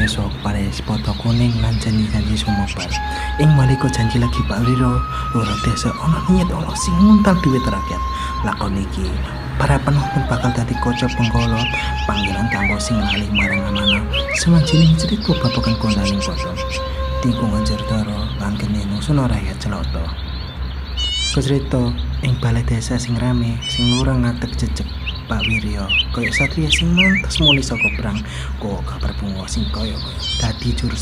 Desa Paris poto kuning lan janji-janji sumebar. Ing malika janji lagi Pak Wiro, loro desa ana niat ana sing nguntal duit rakyat. Lakon iki para penonton bakal dadi kaca penggolo panggilan kanggo sing lali marang amanah semanjining cerita babagan kondaning kota tikungan Jerdoro lan kene nusuna rakyat celoto Kecerita ing balai desa sing rame sing lurang ngadeg jejeg Pak Wiryo. Kaya satria sing mantes muli saka perang. Kok kabar bunga sing kaya dadi juru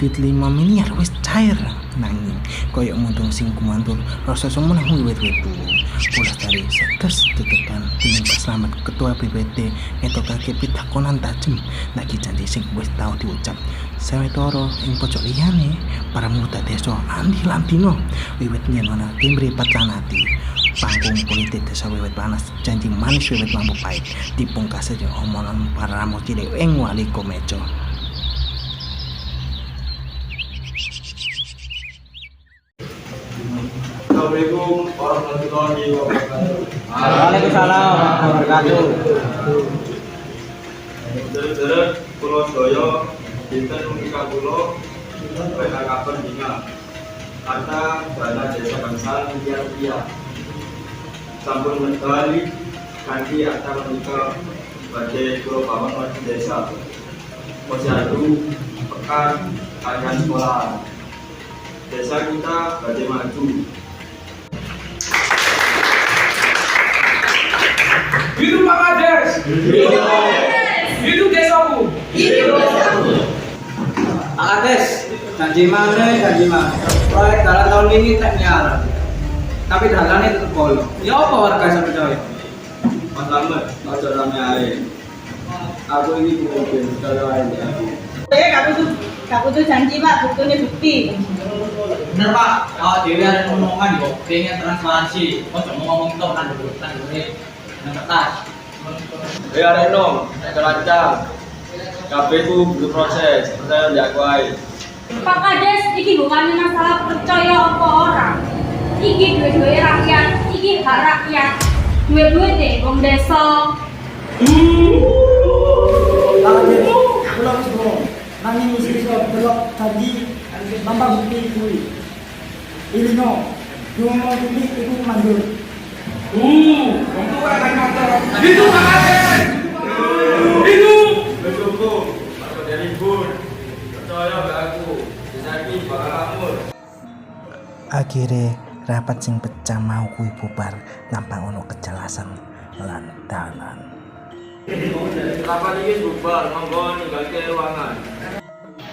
duit 5 miliar wis cair nanging. Kaya muntung sing kumantul rasa semuanya wiwit-wiwit tuwa. Pulas dari setes detekan dening Slamet ketua BPT ngetokake pitakonan tajem. Lagi janji sing wis tau diucap. Sawetara ing pojok liyane para muda desa andi lantino wiwit yen ana timbre patlanati panggung politik panas janji manis wiwit lampu pahit dipungkas saja omongan para ramu cilik ing wali komejo Assalamualaikum warahmatullahi wabarakatuh. Waalaikumsalam warahmatullahi wabarakatuh. Dinten Kapan Kata Dana Desa Bangsal Media Rupiah, Sampun Mentali, Kanti Atta Menika, Sebagai Pulau Bangun Desa, Posyandu, Pekan, Kalian Sekolah, Desa kita Badai Maju, Hidup Pak Kades. Hidup desaku. Pak Kades, janji mana janji mana. Proyek dalam tahun ini tak nyala. Tapi dalannya tetap bolong. Ya apa warga saya percaya? Mas Lamet, ojo rame ae. Aku ini pemimpin, saudara lain ya. Eh, kamu tuh, kamu tuh janji pak, buktinya bukti. Bener Pak, kalau Dewi ada omongan kok, pengen transparansi. Kok cuma ngomong itu kan dulu, kan dulu nang kertas. Ya Reno, nek lancar. Kabeh ku butuh proses, percaya ndak kuwi. Pak Kades, iki bukan masalah percaya apa orang. Iki duit-duit rakyat, iki hak rakyat. Duit-duit deh, wong desa. semua siswa belum tadi bukti no dua mau bukti itu Kades. Hidup. Wis cukup, aku dari bun. Percaya aku. Bakal akhirnya rapat sing pecah mau kuwi bubar tanpa ono kejelasan lan dalan Kapan iki bubar, monggo ninggalke ruangan.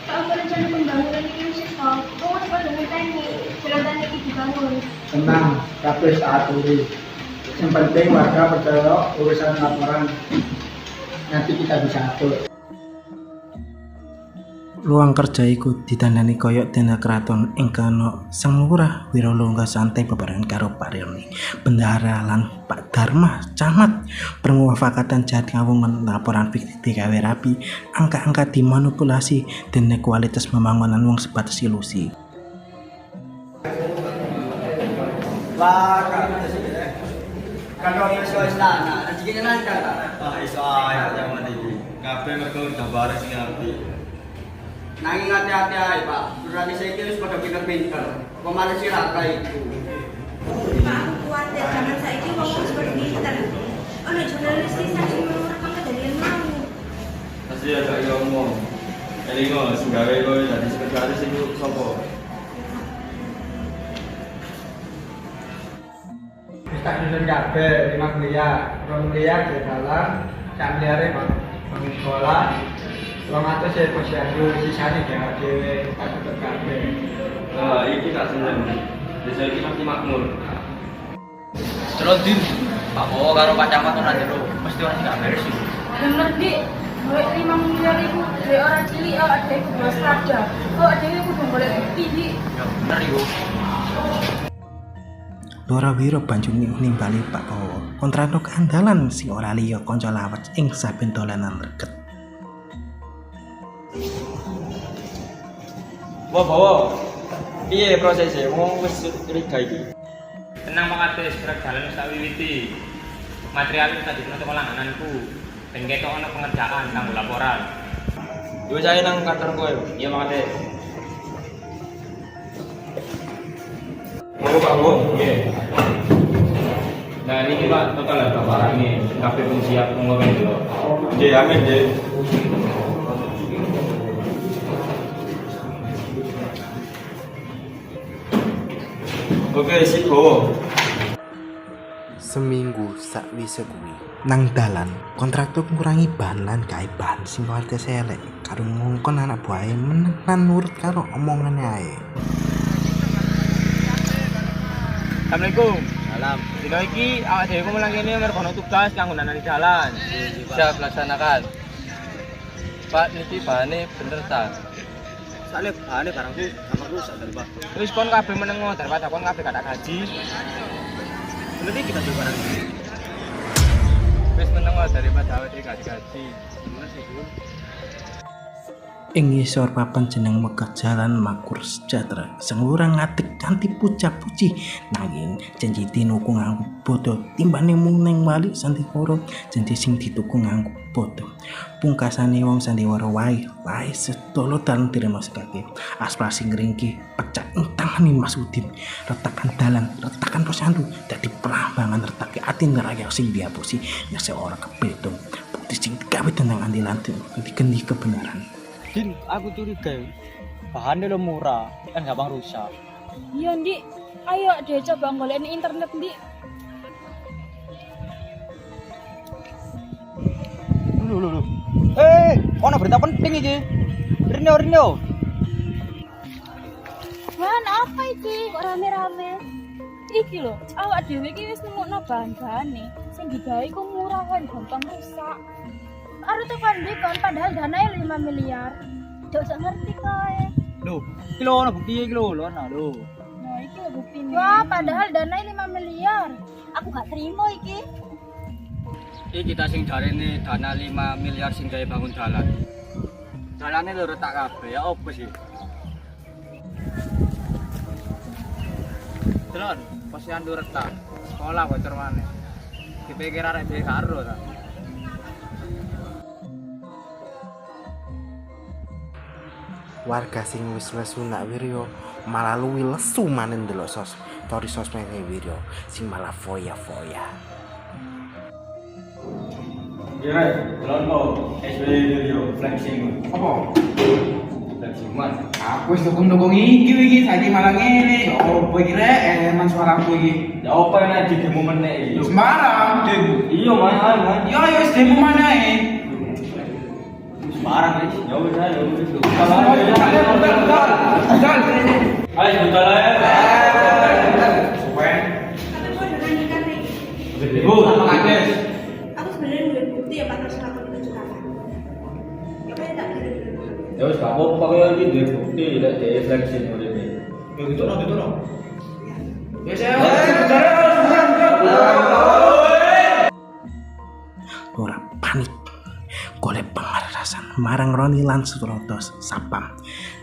Pak, apa rencana pembangunan ini sih, Pak? Kok nggak pada ngenteni? Jalan ini dibangun. tenang kabeh saat uri yang penting warga percaya urusan laporan nanti kita bisa atur Ruang kerja iku ditandani koyok tenda keraton ing kana Sang Lurah Wiralongga santai bebarengan karo Pak Bendahara lan Pak Dharma Camat permuafakatan jahat ngawungan laporan fiktif gawe rapi angka-angka dimanipulasi dan kualitas pembangunan wong sebatas ilusi kalau iso istana, nanti kita lancar. Ah, iso ae zaman iki. Kabeh mergo gambar sing apik. Nanging hati-hati aja Pak. Berarti saya kira pada pinter-pinter. Apa malah si Raka itu? Pak, kuatir zaman saiki wong wis pinter. Ono jurnalis sing sing merekam kejadian mau. Pasti ada yang ngomong. Elingo, sing gawe kowe dadi sekretaris iku sapa? kita nyusun kabeh lima miliar rong miliar di dalam sekolah rong atus ya posyandu sisanya dia dewe tak tutup kabeh iki tak seneng. Desa iki pasti makmur. Terus di Pak Bowo karo Pak Camat ora jero. Mesti orang nggak beres sih. Bener, Dik. Duit 5 miliar itu dari orang cilik, oh, ada yang kudu waspada. Oh, ada yang kudu boleh bukti, Dik. Ya bener iku. Dora Wiro banjur nimbali Pak Bowo keandalan sing ora liya kanca lawat ing saben dolanan reget Wah, bawa. Piye prosesnya? Wong wis curiga iki. Tenang Pak jalan wis tak wiwiti. Material itu tadi untuk langgananku. Dan ketok ana pengerjaan kanggo laporan. Dua saya nang kantor gue. Iya Mang Kades. Mau Pak Bu? Iya. Nah ini Pak total ya barang ini kafe pun siap dulu. Jadi amin jadi. Oke, sip Bu. Seminggu sakwise kuwi nang dalan kontraktor ngurangi bahan lan gawe bahan sing kualitas elek karo ngongkon anak buahe menenan nurut karo omongane ae. Assalamualaikum. Salam. Dino iki awak dhewe ku mulang kene mergo ono tugas kanggo nanani dalan. Siap laksanakan. Pak niki bahane bener ta? sale bahane barangku gak perlu sak dari bah. terus kon kabeh menengo daripada kon kabeh kada gaji. berarti kita dulu barang. Wis menengo daripada awake gaji-gaji. Mana sih, Ing ngisor papan jeneng megah jalan makmur sejahtera sing ora ngatik kanthi puja-puji. Nanging janji tinuku nganggo bodo timbane mung ning wali sandiwara janji sing dituku nganggo bodo. Pungkasane wong sandiwara wae wae sedolo dan terima sekake aspirasi ngringki pecah entangane Mas Udin. Retakan dalan retakan posyandu dadi perambangan retake ati neraya sing diapusi nek ora kepedong bukti sing digawe tenang andilan dikendi kebenaran Din, aku curiga. Bahannya lo murah, kan gampang rusak. Iya, Ndik. Ayo deh coba golek di internet, Ndik. Lho lho lho. Eh, ono berita penting iki. Rino Rino. Wan, apa iki? Kok rame-rame? Iki lho, awak dhewe iki wis nemokno bahan-bahane sing digawe ku murah kan gampang rusak. Aru tekan dikon padahal dananya 5 miliar. Dok sak ngerti kowe. Lho, iki lho ono bukti iki lho, lho ono lho. Nah, iki lho buktine. Wah, padahal dananya 5 miliar. Aku gak terima iki. Iki kita sing jarene dana 5 miliar sing gawe bangun jalan. Jalane lho retak kabeh, ya opo sih? Delon, posyandu retak. Sekolah bocor maneh. Dipikir arek dhewe karo ta. Warga sing wis lesu nak wiryo malah luwi lesu manen delok sos tori sosmednya wiryo sing malah foya-foya Iya, Rai. Delon Po. SBY video flexing. Apa? Flexing man. Aku wis dukung-dukung iki iki saiki malah ngene. Oh, kowe iki rek eman suaraku iki. Ya apa yang di demo meneh iki? Semarang. Iya, man, ayo, man. Ya ya wis demo mana ae. Semarang wis. Ya wis ayo wis. Ayo sebentar aja. Tapi gue dengan nikah nih. Ibu, apa kades? Aku sebenarnya udah bukti ya partner sama aku itu kan. Ya udah tak kirim dulu. Ya wis gak apa-apa kowe iki bukti lek dhewe flexing uripe. Ya gitu no, gitu no. Marang Roni lan Suroto sapam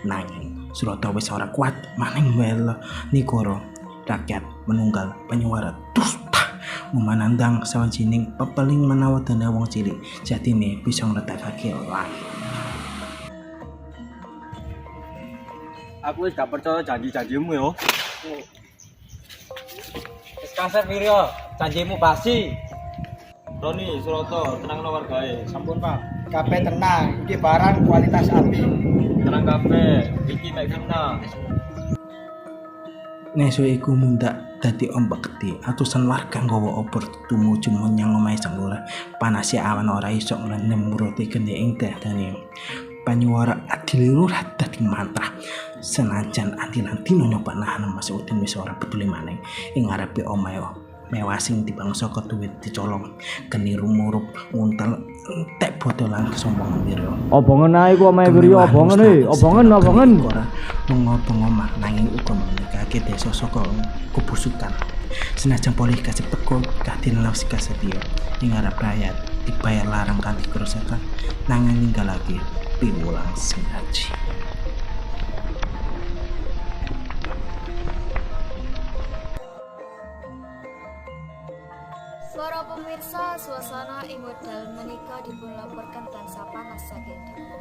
nanging Suroto wis ora kuat maning melo Nigoro rakyat menunggal penyuara terus tah memanandang sawajining pepeling menawa dana wong cilik jatine bisa ngletakake lan Aku wis gak percaya janji-janjimu yo. Wis kasar Wiryo, janjimu basi. Roni, Suroto, tenang no wargae. Sampun Pak. Kabeh tenang, iki barang kualitas api. Tenang kabeh. Iki mek fitnah. Nesu iku mundak dadi ombak gede atusan warga nggawa obor tumuju menyang omahe sang lurah panase awan ora iso nglenem muruti geni ing dadane panyuara adil lurah dadi mantrah senajan adilan dino nyoba nahan Mas Udin wis ora peduli maneh ing ngarepe omahe mewah sing dibang saka duit dicolong. Geni rumurup nguntel entek bodolan kesombongan Wiryo Obongen ae ku omahe Wiryo, obongen e, obongen obongen. ora. Mengobong omah nanging uga menikake desa saka kebusukan senajan polisi kasih teko kadin lawas kasetio ing arep rakyat dibayar larang kanthi kerusakan. Nanging ninggal lagi piwulang sengaji Para suasana ing wekdal menika dipunlaporkan tansah panas saking dunya.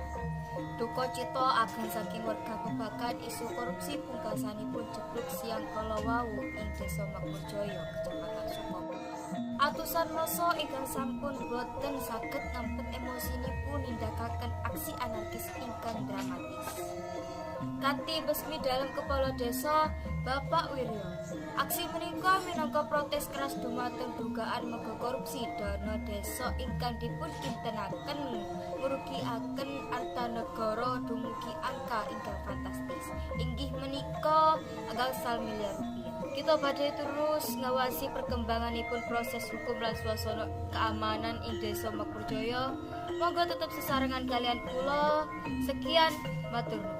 Duka cita ageng saking warga bebakan isu korupsi pungkasanipun jeblok siang kala wau ing Desa Makmurjaya, Kecamatan Sukomo. Atusan masa ingkang sampun boten saged nampet emosinipun nindakaken aksi anarkis ingkang dramatis. Kanti besmi dalam kepala desa Bapak Wiryo. Aksi menika minangka protes keras dumateng dugaan mega korupsi dana desa ingkang dipun kintenaken murugiaken arta negara dumugi angka ingkang fantastis. Inggih menika gangsal miliar rupiah. Kita badhe terus ngawasi perkembanganipun proses hukum lan suasana keamanan ing desa Makmurjaya. Monggo tetap sesarengan kalian kula. Sekian matur.